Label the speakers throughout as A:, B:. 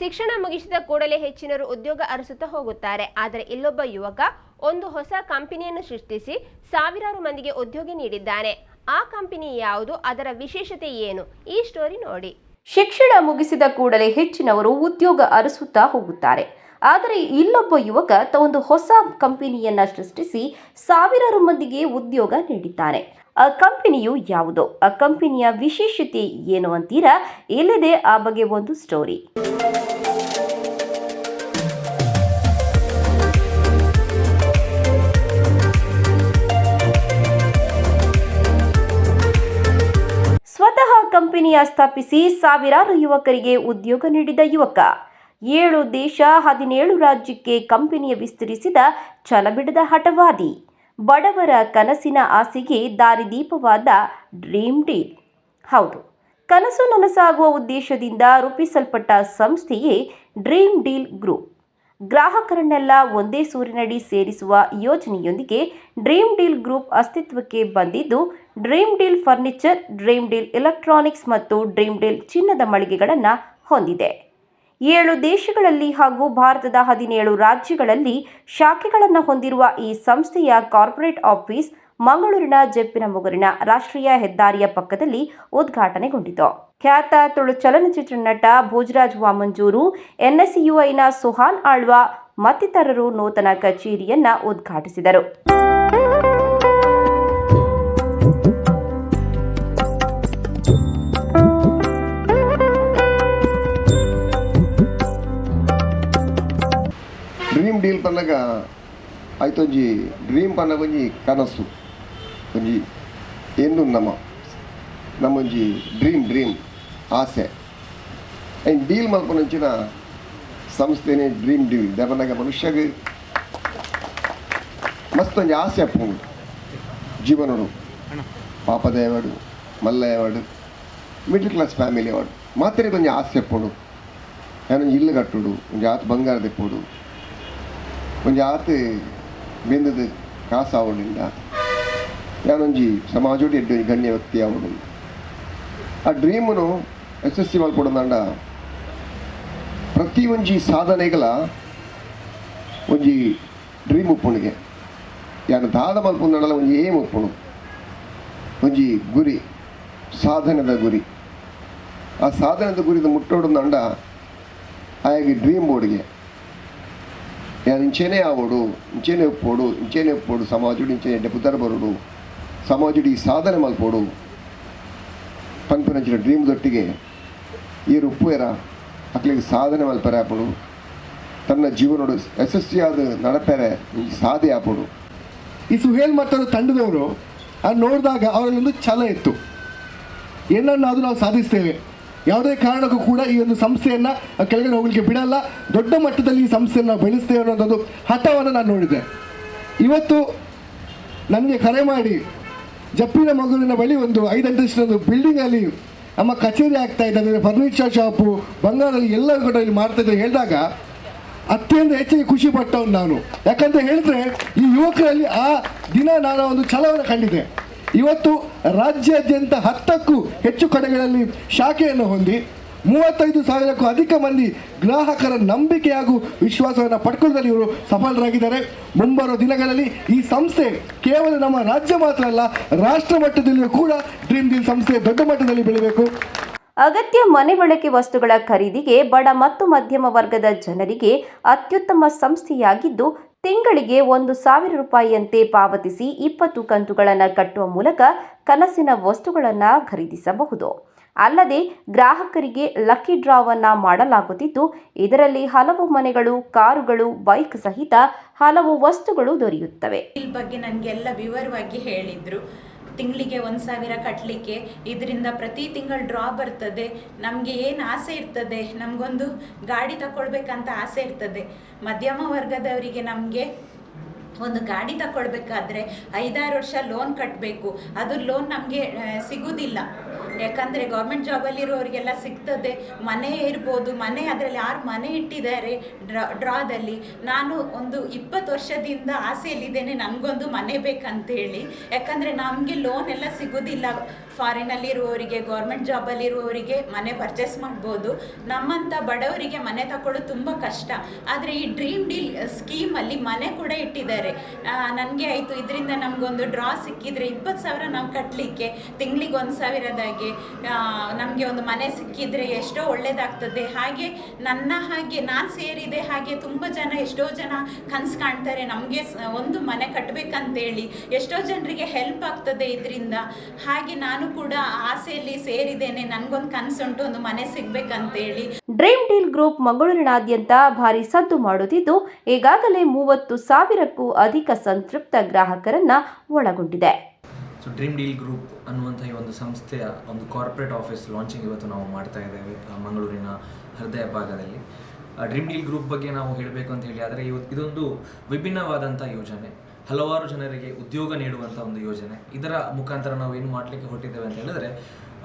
A: ಶಿಕ್ಷಣ ಮುಗಿಸಿದ ಕೂಡಲೇ ಹೆಚ್ಚಿನರು ಉದ್ಯೋಗ ಅರಸುತ್ತಾ ಹೋಗುತ್ತಾರೆ. ಆದರೆ ಇಲ್ಲೊಬ್ಬ ಯುವಕ ಒಂದು ಹೊಸ ಕಂಪನಿಯನ್ನು ಸೃಷ್ಟಿಸಿ ಸಾವಿರಾರು ಮಂದಿಗೆ ಉದ್ಯೋಗ ನೀಡಿದ್ದಾನೆ. ಆ ಕಂಪನಿ ಯಾವುದು? ಅದರ ವಿಶೇಷತೆ ಏನು? ಈ ಸ್ಟೋರಿ ನೋಡಿ.
B: ಶಿಕ್ಷಣ ಮುಗಿಸಿದ ಕೂಡಲೇ ಹೆಚ್ಚಿನವರು ಉದ್ಯೋಗ ಅರಸುತ್ತಾ ಹೋಗುತ್ತಾರೆ. ಆದರೆ ಇಲ್ಲೊಬ್ಬ ಯುವಕ ಒಂದು ಹೊಸ ಕಂಪನಿಯನ್ನ ಸೃಷ್ಟಿಸಿ ಸಾವಿರಾರು ಮಂದಿಗೆ ಉದ್ಯೋಗ ನೀಡಿದ್ದಾನೆ. ಆ ಕಂಪನಿಯು ಯಾವುದು? ಆ ಕಂಪನಿಯ ವಿಶೇಷತೆ ಏನು ಅಂತೀರಾ? ಇಲ್ಲದೆ ಆ ಬಗ್ಗೆ ಒಂದು ಸ್ಟೋರಿ ಕಂಪನಿಯ ಸ್ಥಾಪಿಸಿ ಸಾವಿರಾರು ಯುವಕರಿಗೆ ಉದ್ಯೋಗ ನೀಡಿದ ಯುವಕ. ಏಳು ದೇಶ, ಹದಿನೇಳು ರಾಜ್ಯಕ್ಕೆ ಕಂಪನಿಯ ವಿಸ್ತರಿಸಿದ ಛಲಬಿಡದ ಹಠವಾದಿ. ಬಡವರ ಕನಸಿನ ಆಸೆಗೆ ದಾರಿದೀಪವಾದ ಡ್ರೀಮ್ ಡೀಲ್. ಹೌದು, ಕನಸು ನನಸಾಗುವ ಉದ್ದೇಶದಿಂದ ರೂಪಿಸಲ್ಪಟ್ಟ ಸಂಸ್ಥೆಯೇ ಡ್ರೀಮ್ ಡೀಲ್ ಗ್ರೂಪ್. ಗ್ರಾಹಕರನ್ನೆಲ್ಲ ಒಂದೇ ಸೂರಿನಡಿ ಸೇರಿಸುವ ಯೋಜನೆಯೊಂದಿಗೆ ಡ್ರೀಮ್ ಡೀಲ್ ಗ್ರೂಪ್ ಅಸ್ತಿತ್ವಕ್ಕೆ ಬಂದಿದ್ದು, dream deal furniture, dream deal electronics ಮತ್ತು ಡ್ರೀಮ್ ಡೀಲ್ ಚಿನ್ನದ ಮಳಿಗೆಗಳನ್ನು ಹೊಂದಿದೆ. ಏಳು ದೇಶಗಳಲ್ಲಿ ಹಾಗೂ ಭಾರತದ ಹದಿನೇಳು ರಾಜ್ಯಗಳಲ್ಲಿ ಶಾಖೆಗಳನ್ನು ಹೊಂದಿರುವ ಈ ಸಂಸ್ಥೆಯ ಕಾರ್ಪೊರೇಟ್ ಆಫೀಸ್ ಮಂಗಳೂರಿನ ಜೆಪ್ಪಿನ ಮುಗುರಿನ ರಾಷ್ಟ್ರೀಯ ಹೆದ್ದಾರಿಯ ಪಕ್ಕದಲ್ಲಿ ಉದ್ಘಾಟನೆಗೊಂಡಿತು. ಖ್ಯಾತ ತುಳು ಚಲನಚಿತ್ರ ನಟ ಭೋಜರಾಜ್ ವಾಮಂಜೂರು, ಎನ್ಎಸ್ಯುಐನ ಸುಹಾನ್ ಆಳ್ವ ಮತ್ತಿತರರು ನೂತನ ಕಚೇರಿಯನ್ನ ಉದ್ಘಾಟಿಸಿದರು.
C: ಡ್ರೀಮ್ ಡೀಲ್ ಪನ್ನಗ ಆಯ್ತು ಒಂಜಿ ಡ್ರೀಮ್ ಪನ್ನಗ ಒಂಜಿ ಕನಸು. ಒಂಜಿ ಏನು ನಮ್ಮ ನಮ್ಮೊಂಜಿ ಡ್ರೀಮ್ ಡ್ರೀಮ್ ಆಸೆ. ಆ್ಯಂಡ್ ಡೀಲ್ ಮಲ್ಪನಂಚಿನ ಸಂಸ್ಥೆನೇ ಡ್ರೀಮ್ ಡೀಲ್ ದೇವನಾಗ ಮನುಷ್ಯಗೆ ಮಸ್ತ್ ಒಂಜಿ ಆಸೆ ಅಪ್ಪುಂಡು ಜೀವನಡು. ಪಾಪದೇವಡು ಮಲ್ಲಯ್ಯವಾಡು ಮಿಡ್ಲ್ ಕ್ಲಾಸ್ ಫ್ಯಾಮಿಲಿ ಅವಾಡು ಮಾತ್ರ ಒಂಜಿ ಆಸೆ ಅಪ್ಪುಂಡು ಏನೊಂದು ಇಲ್ಲು ಕಟ್ಟುಡು ಒಂಜಿ ಆತು ಬಂಗಾರ ತೆಪ್ಪುಡು ಒಂಜಿ ಆತು ಬೆಂದದ ಕಾಸು ಸಮಾಜೋಡಿ ഗണ്യ ಗಣ್ಯ ವ್ಯಕ್ತಿ ಆವಡು ಆ ಡ್ರೀಮನು ಯಶಸ್ವಿ ಮಲ್ಪಡೋದಂಡ ಪ್ರತಿ ಒಂಜಿ ಸಾಧನೆಗಳ ಒಂಜಿ ಡ್ರೀಮ್ ಉಪ್ಪುಣಿಗೆ ಯಾರು ದಾದ ಮಲ್ಪುಂದಲ್ಲ ಒಂಜಿ ಏಮ್ ಉಪ್ಪುಣು ಒಂಜಿ ಗುರಿ, ಸಾಧನದ ಗುರಿ. ಆ ಸಾಧನೆದ ಗುರಿದ ಮುಟ್ಟೋಡಂದ ಆಯಾಗಿ ಡ್ರೀಮ್ ಬೋರ್ಡ್ಗೆ ಯಾರು ಇಂಚೆನೇ ಆವೋಡು, ಇಂಚೆನೇ ಒಪ್ಪೋಡು ಇಂಚೆನೇ ಒಪ್ಪೋಡು ಸಮಾಜ ಇಂಚೇನೆ ಡೆಪುದರ್ ಬರೋಡು. ಸಮಾಜುಡಿ ಸಾಧನೆ ಮಲ್ಪೋಡು ಡ್ರೀಮ್ ಡ್ರೀಮ್ದೊಟ್ಟಿಗೆ ಈ ಉಪ್ಪುವೆರ ಅಕ್ಲಿಗೆ ಸಾಧನೆ ಮಲ್ಪರೆ ಆಪಡು ತನ್ನ ಜೀವನೋಡು ಯಶಸ್ವಿಯಾದ ನಡಪೆರೆ ಸಾಧೆ ಆಪಡು
D: ಈ ಸುಹೇಲ್ ಮಟ್ಟದ ತಂಡದವರು ಅದು ನೋಡಿದಾಗ ಅವರಲ್ಲೊಂದು ಛಲ ಇತ್ತು. ಏನನ್ನಾದರೂ ನಾವು ಸಾಧಿಸ್ತೇವೆ. ಯಾವುದೇ ಕಾರಣಕ್ಕೂ ಕೂಡ ಈ ಒಂದು ಸಂಸ್ಥೆಯನ್ನು ಕೆಳಗಡೆ ಹೋಗಲಿಕ್ಕೆ ಬಿಡಲ್ಲ. ದೊಡ್ಡ ಮಟ್ಟದಲ್ಲಿ ಈ ಸಂಸ್ಥೆಯನ್ನು ಬೆಳೆಸ್ತೇವೆ ಅನ್ನೋದೊಂದು ಹಠವನ್ನು ನಾನು ನೋಡಿದೆ. ಇವತ್ತು ನನಗೆ ಕರೆ ಮಾಡಿ ಜಪ್ಪಿನ ಮಗುವಿನ ಬಳಿ ಒಂದು ಐದು ಒಂದು ಬಿಲ್ಡಿಂಗಲ್ಲಿ ನಮ್ಮ ಕಚೇರಿ ಆಗ್ತಾ ಇದೆ. ಅಂದರೆ ಫರ್ನಿಚರ್ ಶಾಪು ಬಂಗಾರಲ್ಲಿ ಎಲ್ಲ ಕೂಡ ಇಲ್ಲಿ ಮಾಡ್ತಾ ಇದ್ದಾರೆ. ಹೇಳಿದಾಗ ಅತ್ಯಂತ ಹೆಚ್ಚಿಗೆ ಖುಷಿ ಪಟ್ಟವನು ನಾನು. ಯಾಕಂತ ಹೇಳಿದ್ರೆ ಈ ಯುವಕರಲ್ಲಿ ಆ ದಿನ ನಾನು ಒಂದು ಛಲವನ್ನು ಕಂಡಿದೆ ಇವತ್ತು ರಾಜ್ಯಾದ್ಯಂತ ಹತ್ತಕ್ಕೂ ಹೆಚ್ಚು ಕಡೆಗಳಲ್ಲಿ ಶಾಖೆಯನ್ನು ಹೊಂದಿ ಮೂವತ್ತೈದು ಸಾವಿರಕ್ಕೂ ಅಧಿಕ ಮಂದಿ ಗ್ರಾಹಕರ ನಂಬಿಕೆ ಹಾಗೂ ವಿಶ್ವಾಸವನ್ನು ಪಡ್ಕೊಳ್ಳುವಲ್ಲಿ ಇವರು ಸಫಲರಾಗಿದ್ದಾರೆ. ಮುಂಬರುವ ದಿನಗಳಲ್ಲಿ ಈ ಸಂಸ್ಥೆ ಕೇವಲ ನಮ್ಮ ರಾಜ್ಯ ಮಾತ್ರ ಅಲ್ಲ, ರಾಷ್ಟ್ರ ಮಟ್ಟದಲ್ಲಿಯೂ ಕೂಡ ಡ್ರೀಮ್ ಡೀಲ್ ಸಂಸ್ಥೆ ದೊಡ್ಡ ಮಟ್ಟದಲ್ಲಿ ಬೆಳೆಯಬೇಕು
B: ಅಗತ್ಯ ಮನೆ ಬಳಕೆ ವಸ್ತುಗಳ ಖರೀದಿಗೆ ಬಡ ಮತ್ತು ಮಧ್ಯಮ ವರ್ಗದ ಜನರಿಗೆ ಅತ್ಯುತ್ತಮ ಸಂಸ್ಥೆಯಾಗಿದ್ದು, ತಿಂಗಳಿಗೆ ಒಂದು ಸಾವಿರ ರೂಪಾಯಿಯಂತೆ ಪಾವತಿಸಿ ಇಪ್ಪತ್ತು ಕಂತುಗಳನ್ನು ಕಟ್ಟುವ ಮೂಲಕ ಕನಸಿನ ವಸ್ತುಗಳನ್ನು ಖರೀದಿಸಬಹುದು. ಅಲ್ಲದೆ ಗ್ರಾಹಕರಿಗೆ ಲಕ್ಕಿ ಡ್ರಾವನ್ನ ಮಾಡಲಾಗುತ್ತಿದ್ದು, ಇದರಲ್ಲಿ ಹಲವು ಮನೆಗಳು, ಕಾರುಗಳು, ಬೈಕ್ ಸಹಿತ ಹಲವು ವಸ್ತುಗಳು ದೊರೆಯುತ್ತವೆ.
E: ಈ ಬಗ್ಗೆ ನನಗೆಲ್ಲ ವಿವರವಾಗಿ ಹೇಳಿದರು. ತಿಂಗಳಿಗೆ ಒಂದು ಸಾವಿರ ಕಟ್ಟಲಿಕ್ಕೆ ಇದರಿಂದ ಪ್ರತಿ ತಿಂಗಳು ಡ್ರಾ ಬರ್ತದೆ. ನಮಗೆ ಏನು ಆಸೆ ಇರ್ತದೆ? ನಮಗೊಂದು ಗಾಡಿ ತಗೊಳ್ಬೇಕಂತ ಆಸೆ ಇರ್ತದೆ. ಮಧ್ಯಮ ವರ್ಗದವರಿಗೆ ನಮಗೆ ಒಂದು ಗಾಡಿ ತಗೊಳ್ಬೇಕಾದ್ರೆ ಐದಾರು ವರ್ಷ ಲೋನ್ ಕಟ್ಟಬೇಕು ಅದು ಲೋನ್ ನಮಗೆ ಸಿಗುವುದಿಲ್ಲ ಯಾಕಂದರೆ ಗೌರ್ಮೆಂಟ್ ಜಾಬಲ್ಲಿರೋರಿಗೆಲ್ಲ ಸಿಗ್ತದೆ. ಮನೆ ಇರ್ಬೋದು, ಮನೆ ಅದರಲ್ಲಿ ಯಾರು ಮನೆ ಇಟ್ಟಿದ್ದಾರೆ ಡ್ರಾ, ಡ್ರಾದಲ್ಲಿ. ನಾನು ಒಂದು ಇಪ್ಪತ್ತು ವರ್ಷದಿಂದ ಆಸೆಯಲ್ಲಿದ್ದೇನೆ ನನಗೊಂದು ಮನೆ ಬೇಕಂತೇಳಿ. ಯಾಕಂದರೆ ನಮಗೆ ಲೋನ್ ಎಲ್ಲ ಸಿಗೋದಿಲ್ಲ. ಫಾರಿನಲ್ಲಿರುವವರಿಗೆ ಗೌರ್ಮೆಂಟ್ ಜಾಬಲ್ಲಿರುವವರಿಗೆ ಮನೆ ಪರ್ಚೇಸ್ ಮಾಡ್ಬೋದು. ನಮ್ಮಂಥ ಬಡವರಿಗೆ ಮನೆ ತಗೊಳ್ಳೋದು ತುಂಬ ಕಷ್ಟ. ಆದರೆ ಈ ಡ್ರೀಮ್ ಡೀಲ್ ಸ್ಕೀಮಲ್ಲಿ ಮನೆ ಕೂಡ ಇಟ್ಟಿದ್ದಾರೆ. ನನಗೆ ಆಯಿತು. ಇದರಿಂದ ನಮಗೊಂದು ಡ್ರಾ ಸಿಕ್ಕಿದರೆ ಇಪ್ಪತ್ತು ಸಾವಿರ ನಾವು ಕಟ್ಟಲಿಕ್ಕೆ ತಿಂಗಳಿಗೆ ಒಂದು ಸಾವಿರದಾಗೆ. ನಮಗೆ ಒಂದು ಮನೆ ಸಿಕ್ಕಿದರೆ ಎಷ್ಟೋ ಒಳ್ಳೆಯದಾಗ್ತದೆ ಹಾಗೆ ನನ್ನ ಹಾಗೆ ನಾನು ಸೇರಿದೆ ಹಾಗೆ ತುಂಬ ಜನ, ಎಷ್ಟೋ ಜನ ಕನಸು ಕಾಣ್ತಾರೆ, ನಮಗೆ ಒಂದು ಮನೆ ಕಟ್ಟಬೇಕಂತೇಳಿ ಎಷ್ಟೋ ಜನರಿಗೆ ಹೆಲ್ಪ್ ಆಗ್ತದೆ ಇದರಿಂದ. ಹಾಗೆ ನಾನು ಕೂಡ ಆಸೆಯಲ್ಲಿ ಸೇರಿದ್ದೇನೆ, ನನಗೊಂದು ಕನಸುಂಟು, ಒಂದು ಮನೆ ಸಿಗಬೇಕಂತೇಳಿ.
B: ಡ್ರೀಮ್ ಡೀಲ್ ಗ್ರೂಪ್ ಮಂಗಳೂರಿನಾದ್ಯಂತ ಭಾರಿ ಸದ್ದು ಮಾಡುತ್ತಿದ್ದು, ಈಗಾಗಲೇ ಮೂವತ್ತು ಸಾವಿರಕ್ಕೂ ಅಧಿಕ ಸಂತೃಪ್ತ ಗ್ರಾಹಕರನ್ನ ಒಳಗೊಂಡಿದೆ.
F: ಸೊ ಡ್ರೀಮ್ ಡೀಲ್ ಗ್ರೂಪ್ ಅನ್ನುವಂಥ ಈ ಒಂದು ಸಂಸ್ಥೆಯ ಒಂದು ಕಾರ್ಪೊರೇಟ್ ಆಫೀಸ್ ಲಾಂಚಿಂಗ್ ಇವತ್ತು ನಾವು ಮಾಡ್ತಾ ಇದ್ದೇವೆ ಮಂಗಳೂರಿನ ಹೃದಯ ಭಾಗದಲ್ಲಿ. ಡ್ರೀಮ್ ಡೀಲ್ ಗ್ರೂಪ್ ಬಗ್ಗೆ ನಾವು ಹೇಳಬೇಕು ಅಂತ ಹೇಳಿ, ಆದರೆ ಇದೊಂದು ವಿಭಿನ್ನವಾದಂಥ ಯೋಜನೆ. ಹಲವಾರು ಜನರಿಗೆ ಉದ್ಯೋಗ ನೀಡುವಂಥ ಒಂದು ಯೋಜನೆ. ಇದರ ಮುಖಾಂತರ ನಾವು ಏನು ಮಾಡಲಿಕ್ಕೆ ಹೊರಟಿದ್ದೇವೆ ಅಂತ ಹೇಳಿದ್ರೆ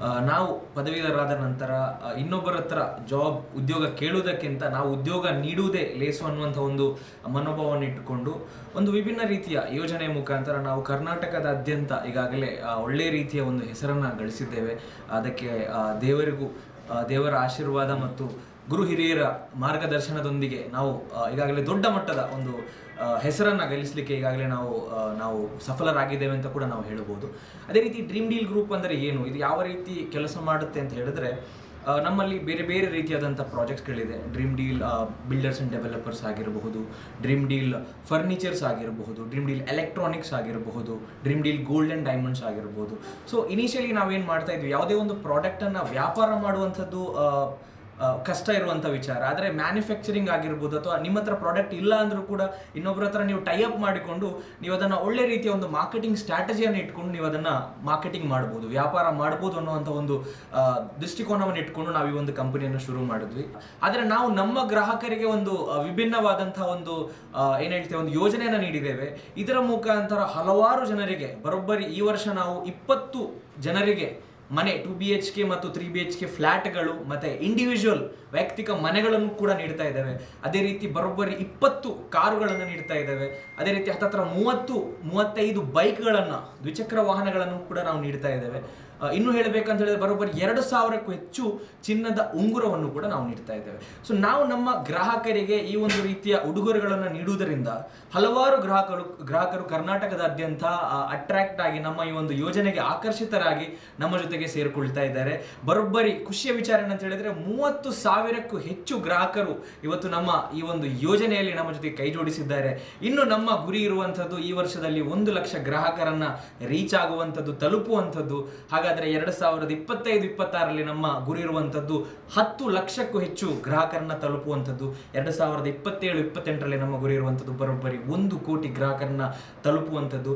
F: ನಾವು ಪದವೀಧರಾದ ನಂತರ ಇನ್ನೊಬ್ಬರ ಹತ್ರ ಜಾಬ್ ಉದ್ಯೋಗ ಕೇಳುವುದಕ್ಕಿಂತ ನಾವು ಉದ್ಯೋಗ ನೀಡುವುದೇ ಲೇಸು ಅನ್ನುವಂಥ ಒಂದು ಮನೋಭಾವವನ್ನು ಇಟ್ಟುಕೊಂಡು ಒಂದು ವಿಭಿನ್ನ ರೀತಿಯ ಯೋಜನೆ ಮುಖಾಂತರ ನಾವು ಕರ್ನಾಟಕದಾದ್ಯಂತ ಈಗಾಗಲೇ ಒಳ್ಳೆಯ ರೀತಿಯ ಒಂದು ಹೆಸರನ್ನು ಗಳಿಸಿದ್ದೇವೆ. ಅದಕ್ಕೆ ದೇವರಿಗೂ ದೇವರ ಆಶೀರ್ವಾದ ಮತ್ತು ಗುರು ಹಿರಿಯರ ಮಾರ್ಗದರ್ಶನದೊಂದಿಗೆ ನಾವು ಈಗಾಗಲೇ ದೊಡ್ಡ ಮಟ್ಟದ ಒಂದು ಹೆಸರನ್ನು ಗಳಿಸಲಿಕ್ಕೆ ಈಗಾಗಲೇ ನಾವು ನಾವು ಸಫಲರಾಗಿದ್ದೇವೆ ಅಂತ ಕೂಡ ನಾವು ಹೇಳಬಹುದು ಅದೇ ರೀತಿ ಡ್ರೀಮ್ ಡೀಲ್ ಗ್ರೂಪ್ ಅಂದರೆ ಏನು? ಇದು ಯಾವ ರೀತಿ ಕೆಲಸ ಮಾಡುತ್ತೆ ಅಂತ ಹೇಳಿದ್ರೆ ನಮ್ಮಲ್ಲಿ ಬೇರೆ ಬೇರೆ ರೀತಿಯಾದಂಥ ಪ್ರಾಜೆಕ್ಟ್ಸ್ಗಳಿದೆ. Dream deal builders and developers ಆಗಿರಬಹುದು ಡ್ರೀಮ್ ಡೀಲ್ ಫರ್ನಿಚರ್ಸ್ ಆಗಿರಬಹುದು ಡ್ರೀಮ್ ಡೀಲ್ ಎಲೆಕ್ಟ್ರಾನಿಕ್ಸ್ ಆಗಿರಬಹುದು dream deal gold and diamonds ಆಗಿರಬಹುದು. ಸೊ ಇನಿಷಿಯಲಿ ನಾವೇನು ಮಾಡ್ತಾ ಇದ್ವಿ? ಯಾವುದೇ ಒಂದು ಪ್ರಾಡಕ್ಟನ್ನು ವ್ಯಾಪಾರ ಮಾಡುವಂಥದ್ದು ಕಷ್ಟ ಇರುವಂಥ ವಿಚಾರ. ಆದರೆ ಮ್ಯಾನುಫ್ಯಾಕ್ಚರಿಂಗ್ ಆಗಿರ್ಬೋದು ಅಥವಾ ನಿಮ್ಮ ಹತ್ರ ಪ್ರಾಡಕ್ಟ್ ಇಲ್ಲ ಅಂದರೂ ಕೂಡ ಇನ್ನೊಬ್ಬರ ಹತ್ರ ನೀವು ಟೈ ಅಪ್ ಮಾಡಿಕೊಂಡು ನೀವು ಅದನ್ನು ಒಳ್ಳೆ ರೀತಿಯ ಒಂದು ಮಾರ್ಕೆಟಿಂಗ್ ಸ್ಟ್ರಾಟಜಿಯನ್ನು ಇಟ್ಕೊಂಡು ನೀವು ಅದನ್ನು ಮಾರ್ಕೆಟಿಂಗ್ ಮಾಡ್ಬೋದು. ವ್ಯಾಪಾರ ಮಾಡ್ಬೋದು ಅನ್ನುವಂಥ ಒಂದು ದೃಷ್ಟಿಕೋನವನ್ನು ಇಟ್ಕೊಂಡು ನಾವು ಈ ಒಂದು ಕಂಪನಿಯನ್ನು ಶುರು ಮಾಡಿದ್ವಿ. ಆದರೆ ನಾವು ನಮ್ಮ ಗ್ರಾಹಕರಿಗೆ ಒಂದು ವಿಭಿನ್ನವಾದಂಥ ಒಂದು ಏನು ಹೇಳ್ತೇವೆ, ಒಂದು ಯೋಜನೆಯನ್ನು ನೀಡಿದ್ದೇವೆ. ಇದರ ಮುಖಾಂತರ ಹಲವಾರು ಜನರಿಗೆ, ಬರೋಬ್ಬರಿ ಈ ವರ್ಷ ನಾವು ಇಪ್ಪತ್ತು ಜನರಿಗೆ ಮನೆ ಟು ಬಿ ಎಚ್ ಕೆ ಮತ್ತು ತ್ರೀ ಬಿ ಎಚ್ ಕೆ ಫ್ಲ್ಯಾಟ್ಗಳು ಮತ್ತು ಇಂಡಿವಿಜುವಲ್ ವೈಯಕ್ತಿಕ ಮನೆಗಳನ್ನು ಕೂಡ ನೀಡ್ತಾ ಇದ್ದೇವೆ. ಅದೇ ರೀತಿ ಬರೋಬ್ಬರಿ ಇಪ್ಪತ್ತು ಕಾರುಗಳನ್ನು ನೀಡ್ತಾ ಇದ್ದಾವೆ. ಅದೇ ರೀತಿ ಹತ್ತತ್ರ ಮೂವತ್ತು, ಮೂವತ್ತೈದು ಬೈಕ್ಗಳನ್ನು, ದ್ವಿಚಕ್ರ ವಾಹನಗಳನ್ನು ಕೂಡ ನಾವು ನೀಡ್ತಾ ಇದ್ದೇವೆ. ಇನ್ನು ಹೇಳಬೇಕಂತ ಹೇಳಿದ್ರೆ ಬರೋಬ್ಬರಿ ಎರಡು ಸಾವಿರಕ್ಕೂ ಹೆಚ್ಚು ಚಿನ್ನದ ಉಂಗುರವನ್ನು ಕೂಡ ನಾವು ನೀಡ್ತಾ ಇದ್ದೇವೆ. ಸೊ ನಾವು ನಮ್ಮ ಗ್ರಾಹಕರಿಗೆ ಈ ಒಂದು ರೀತಿಯ ಉಡುಗೊರೆಗಳನ್ನು ನೀಡುವುದರಿಂದ ಹಲವಾರು ಗ್ರಾಹಕರು ಗ್ರಾಹಕರು ಕರ್ನಾಟಕದಾದ್ಯಂತ ಅಟ್ರಾಕ್ಟ್ ಆಗಿ ನಮ್ಮ ಈ ಒಂದು ಯೋಜನೆಗೆ ಆಕರ್ಷಿತರಾಗಿ ನಮ್ಮ ಜೊತೆಗೆ ಸೇರಿಕೊಳ್ತಾ ಇದ್ದಾರೆ. ಬರೋಬ್ಬರಿ ಖುಷಿಯ ವಿಚಾರ ಏನಂತ ಹೇಳಿದ್ರೆ ಮೂವತ್ತು ಸಾವಿರಕ್ಕೂ ಹೆಚ್ಚು ಗ್ರಾಹಕರು ಇವತ್ತು ನಮ್ಮ ಈ ಒಂದು ಯೋಜನೆಯಲ್ಲಿ ನಮ್ಮ ಜೊತೆ ಕೈ ಜೋಡಿಸಿದ್ದಾರೆ. ಇನ್ನು ನಮ್ಮ ಗುರಿ ಇರುವಂಥದ್ದು ಈ ವರ್ಷದಲ್ಲಿ ಒಂದು ಲಕ್ಷ ಗ್ರಾಹಕರನ್ನ ರೀಚ್ ಆಗುವಂಥದ್ದು, ತಲುಪುವಂಥದ್ದು. ಹಾಗಾದ್ರೆ ಎರಡು ಸಾವಿರದ ಇಪ್ಪತ್ತೈದು, ಇಪ್ಪತ್ತಾರರಲ್ಲಿ ನಮ್ಮ ಗುರಿ ಇರುವಂಥದ್ದು ಹತ್ತು ಲಕ್ಷಕ್ಕೂ ಹೆಚ್ಚು ಗ್ರಾಹಕರನ್ನ ತಲುಪುವಂಥದ್ದು. ಎರಡು ಸಾವಿರದ ಇಪ್ಪತ್ತೇಳು, ಇಪ್ಪತ್ತೆಂಟರಲ್ಲಿ ನಮ್ಮ ಗುರಿ ಇರುವಂಥದ್ದು ಬರೋಬ್ಬರಿ ಒಂದು ಕೋಟಿ ಗ್ರಾಹಕರನ್ನ ತಲುಪುವಂಥದ್ದು.